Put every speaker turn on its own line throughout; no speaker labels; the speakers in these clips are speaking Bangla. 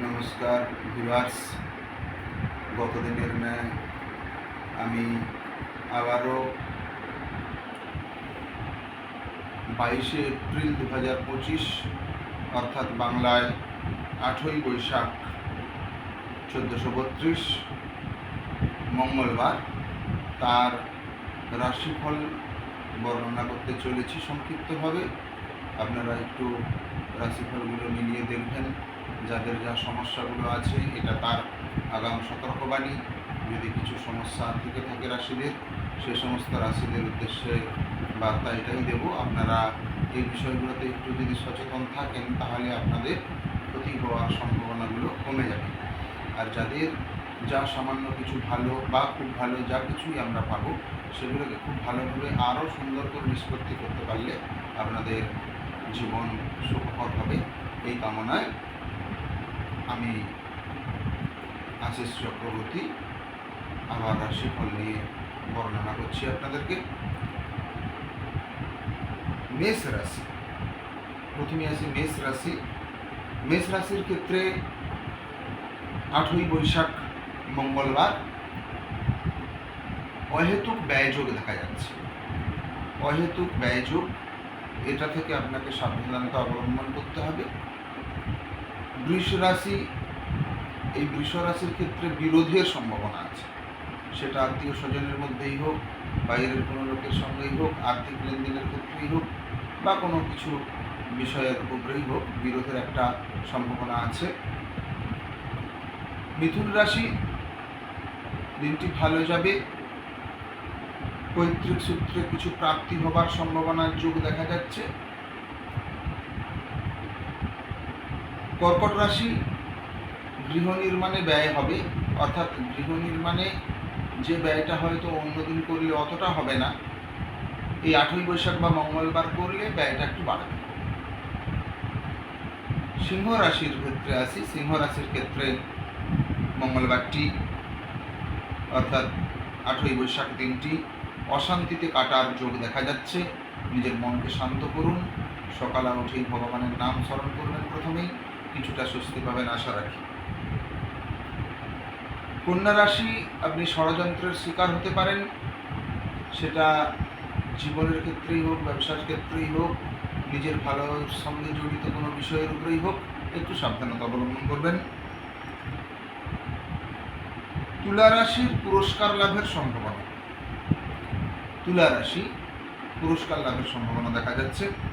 নমস্কার ভিভার্স গতদিনের ন্যায় আমি আবারও বাইশে এপ্রিল দু হাজার পঁচিশ, অর্থাৎ বাংলায় আঠই বৈশাখ চোদ্দোশো বত্রিশ, মঙ্গলবার তার রাশিফল বর্ণনা করতে চলেছি সংক্ষিপ্তভাবে। আপনারা একটু রাশিফলগুলো মিলিয়ে দেখবেন। যাদের যা সমস্যাগুলো আছে, এটা তার আগাম সতর্কবাণী। যদি কিছু সমস্যা থেকে থাকে রাশিদের, সে সমস্ত রাশিদের উদ্দেশ্যে বার্তা এটাই দেব। আপনারা এই বিষয়গুলোতে একটু যদি সচেতন থাকেন, তাহলে আপনাদের ক্ষতি হওয়ার সম্ভাবনাগুলো কমে যাবে। আর যাদের যা সামান্য কিছু ভালো বা খুব ভালো যা কিছুই আমরা পাবো, সেগুলোকে খুব ভালোভাবে আরও সুন্দর করে নিষ্পত্তি করতে পারলে আপনাদের জীবন সুখকর হবে। এই কামনায় আমি আশিস চক্রবর্তী, আবার রাশিফল নিয়ে বর্ণনা করছি আপনাদেরকে। মেষ রাশি, প্রথমে আসি মেষ রাশি। মেষ রাশির ক্ষেত্রে আঠই বৈশাখ মঙ্গলবার, অহেতুক ব্যয়যোগ দেখা যাচ্ছে। অহেতুক ব্যয়যোগ, এটা থেকে আপনাকে সাবধানতা অবলম্বন করতে হবে। বৃষ রাশি, এই বৃষ রাশির ক্ষেত্রে বিরোধের সম্ভাবনা আছে। সেটা আত্মীয় স্বজনের মধ্যেই হোক, বাইরের কোনো লোকের সঙ্গেই হোক, আর্থিক লেনদেনের ক্ষেত্রেই হোক, বা কোনো কিছু বিষয়ের উপরেই হোক, বিরোধের একটা সম্ভাবনা আছে। মিথুন রাশি, দিনটি ভালো যাবে। পৈতৃক সূত্রে কিছু প্রাপ্তি হবার সম্ভাবনার যোগ দেখা যাচ্ছে। কর্কট রাশি গৃহ নির্মাণে ব্যয় হবে, অর্থাৎ গৃহ নির্মাণে যে ব্যয়টা হয়তো অন্যদিন করলে অতটা হবে না। এই আঠই বৈশাখ বা মঙ্গলবার করলে ব্যয়টা একটু বাড়বে। সিংহ রাশির ক্ষেত্রে আসি সিংহ রাশির ক্ষেত্রে মঙ্গলবারটি, অর্থাৎ আঠই বৈশাখ দিনটি অশান্তিতে কাটার যোগ দেখা যাচ্ছে। নিজের মনকে শান্ত করুন। সকালে উঠেই ভগবানের নাম স্মরণ করবেন প্রথমেই। কিছুটা স্বস্তি পাবেন আশা রাখি। কন্যা রাশি, আপনি ষড়যন্ত্রের শিকার হতে পারেন। সেটা জীবনের ক্ষেত্রেই হোক, ব্যবসার ক্ষেত্রেই হোক, নিজের ভালোর সঙ্গে জড়িত কোনো বিষয়ের উপরেই হোক, একটু সাবধানতা অবলম্বন করবেন। তুলা রাশির পুরস্কার লাভের সম্ভাবনা। তুলা রাশি, পুরস্কার লাভের সম্ভাবনা দেখা যাচ্ছে।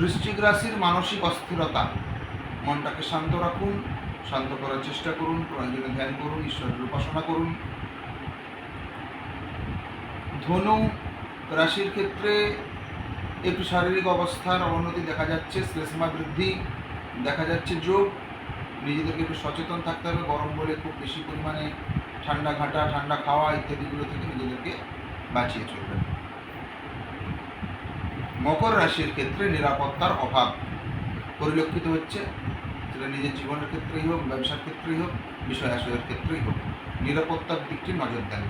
বৃশ্চিক রাশির মানসিক অস্থিরতা। মনটাকে শান্ত রাখুন, শান্ত করার চেষ্টা করুন প্রয়োজনে ধ্যান করুন, ঈশ্বরের উপাসনা করুন। ধনু রাশির ক্ষেত্রে একটু শারীরিক অবস্থার অবনতি দেখা যাচ্ছে শ্লেষ্মা বৃদ্ধি দেখা যাচ্ছে, যোগ। নিজেদেরকে একটু সচেতন থাকতে হবে, গরম বলে খুব বেশি পরিমাণে ঠান্ডা ঘাটা, ঠান্ডা খাওয়া ইত্যাদিগুলো থেকে নিজেদেরকে বাঁচিয়ে চলবেন। মকর রাশির ক্ষেত্রে নিরাপত্তার অভাব। পরিলক্ষিত হচ্ছে, সেটা নিজের জীবনের ক্ষেত্রেই হোক, ব্যবসার ক্ষেত্রেই হোক বিষয় আশয়ের ক্ষেত্রেই হোক, নিরাপত্তার দিকটি নজর দেন।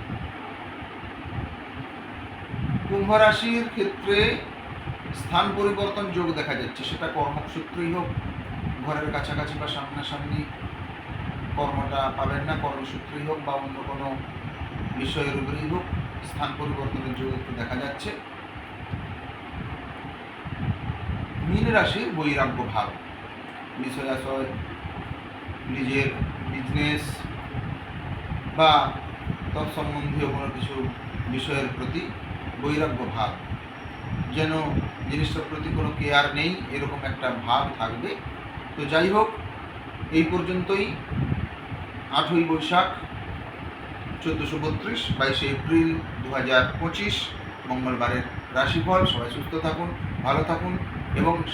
কুম্ভ রাশির ক্ষেত্রে স্থান পরিবর্তন যোগ দেখা যাচ্ছে, সেটা কর্মসূত্রেই হোক, ঘরের কাছাকাছি বা সামনাসামনি কর্মটা পাবেন না, কর্মসূত্রেই হোক বা অন্য কোনো বিষয়ের উপরেই হোক, স্থান পরিবর্তনের যোগ দেখা যাচ্ছে। মীন রাশির বৈরাগ্য ভাব। বিষয় আশয় নিজের বিজনেস বা তৎসম্বন্ধীয় কোনো কিছু বিষয়ের প্রতি বৈরাগ্য ভাব। যেন জিনিসটার প্রতি কোনো কেয়ার নেই, এরকম একটা ভাব থাকবে। তো যাই হোক, এই পর্যন্তই। আঠই বৈশাখ, চোদ্দোশো বত্রিশ, বাইশে এপ্রিল দু হাজার পঁচিশ। মঙ্গলবারের রাশিফল, সবাই সুস্থ থাকুন, ভালো থাকুন। এবং